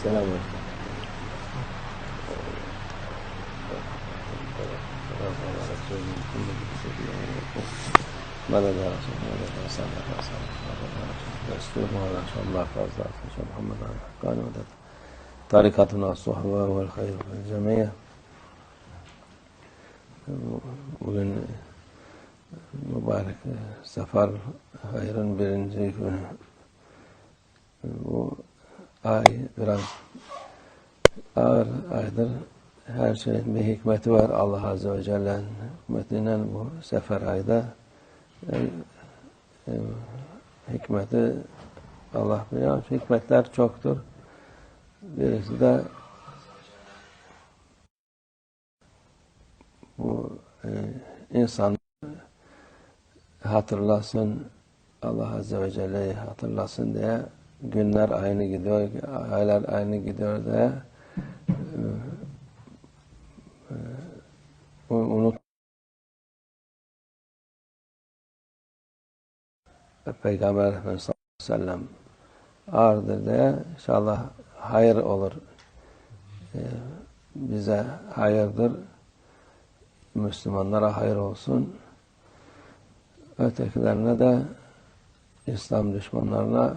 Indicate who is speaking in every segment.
Speaker 1: السلام عليكم. ماذا محمد الصحبة والخير الجميع مبارك سفر خيرا برنجي ay biraz ağır aydır. Her şeyin bir hikmeti var Allah Azze ve Celle'nin hikmetinden bu sefer ayda e, e, hikmeti Allah biliyor. Hikmetler çoktur. Birisi de bu e, insan hatırlasın Allah Azze ve Celle'yi hatırlasın diye günler aynı gidiyor, aylar aynı gidiyor diye e, unut Peygamber Efendimiz sallallahu aleyhi ve sellem ağırdır diye inşallah hayır olur. E, bize hayırdır. Müslümanlara hayır olsun. Ötekilerine de İslam düşmanlarına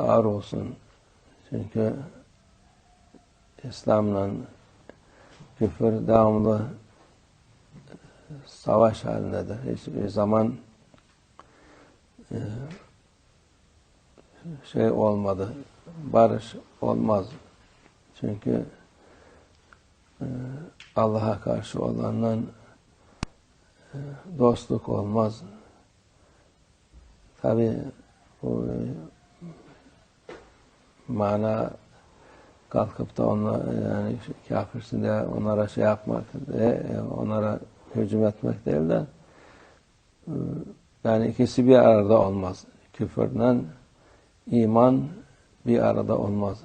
Speaker 1: ağır olsun. Çünkü İslam'la küfür devamlı savaş halindedir. Hiçbir zaman e, şey olmadı. Barış olmaz. Çünkü e, Allah'a karşı olanla e, dostluk olmaz. Tabi bu mana kalkıp da onlar yani kafirsin diye onlara şey yapmak diye onlara hücum etmek değil de yani ikisi bir arada olmaz. Küfürle iman bir arada olmaz.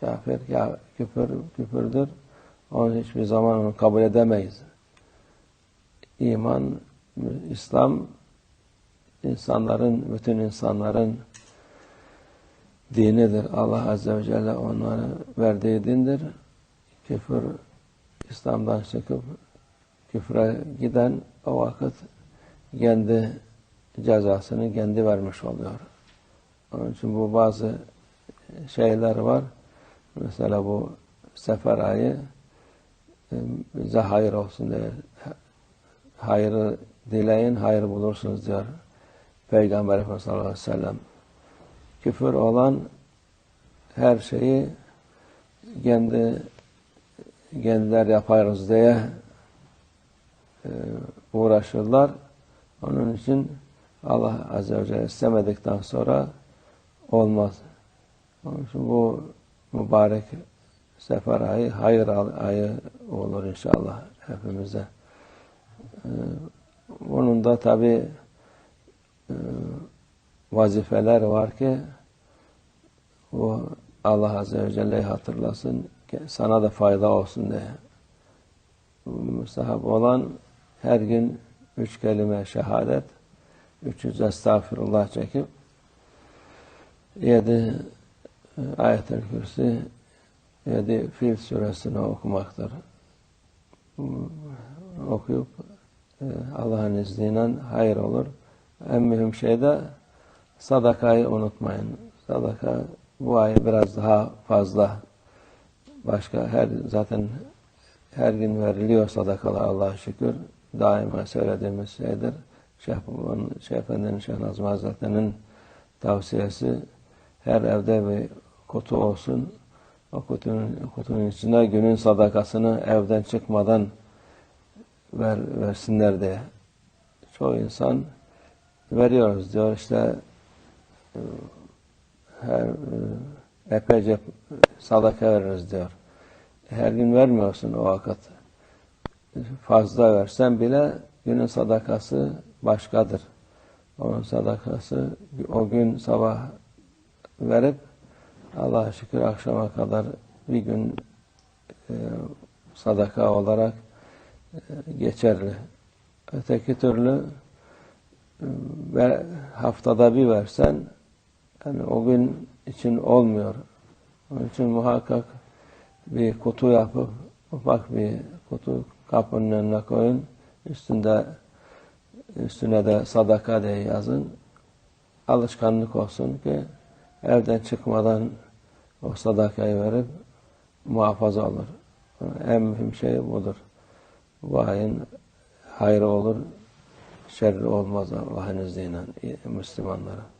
Speaker 1: Kafir, ya, küfür, küfürdür. Onu hiçbir zaman kabul edemeyiz. İman, İslam insanların, bütün insanların dinidir. Allah Azze ve Celle onlara verdiği dindir. Küfür İslam'dan çıkıp küfre giden o vakit kendi cezasını kendi vermiş oluyor. Onun için bu bazı şeyler var. Mesela bu sefer ayı bize hayır olsun diye hayrı dileyin, hayır bulursunuz diyor Peygamber Efendimiz sallallahu aleyhi ve sellem. Küfür olan her şeyi kendi kendiler yaparız diye e, uğraşırlar. Onun için Allah Azze ve Celle istemedikten sonra olmaz. Onun için bu mübarek sefer ayı hayır ayı olur inşallah hepimize. Ee, bunun da tabi e, vazifeler var ki o Allah Azze ve Celle'yi hatırlasın sana da fayda olsun diye. Müstahap olan her gün üç kelime şehadet, 300 estağfirullah çekip yedi e, ayet-el kürsi yedi Fil suresini okumaktır. Okuyup e, Allah'ın izniyle hayır olur. En mühim şey de sadakayı unutmayın. Sadaka bu ay biraz daha fazla. Başka her zaten her gün veriliyor sadakalar Allah'a şükür. Daima söylediğimiz şeydir. Şeyh, Şeyh Efendi'nin, Şeyh Nazım Hazretleri'nin tavsiyesi her evde bir kutu olsun. O kutunun, kutunun içine günün sadakasını evden çıkmadan ver, versinler diye. Çoğu insan veriyoruz diyor işte her e, epeyce sadaka veririz diyor. Her gün vermiyorsun o vakit. Fazla versen bile günün sadakası başkadır. Onun sadakası o gün sabah verip Allah'a şükür akşama kadar bir gün e, sadaka olarak e, geçerli. Öteki türlü e, haftada bir versen yani o gün için olmuyor. Onun için muhakkak bir kutu yapıp ufak bir kutu kapının önüne koyun. Üstünde üstüne de sadaka diye yazın. Alışkanlık olsun ki evden çıkmadan o sadakayı verip muhafaza olur. En mühim şey budur. Bu ayın hayrı olur, şerri olmaz Allah'ın izniyle Müslümanlara.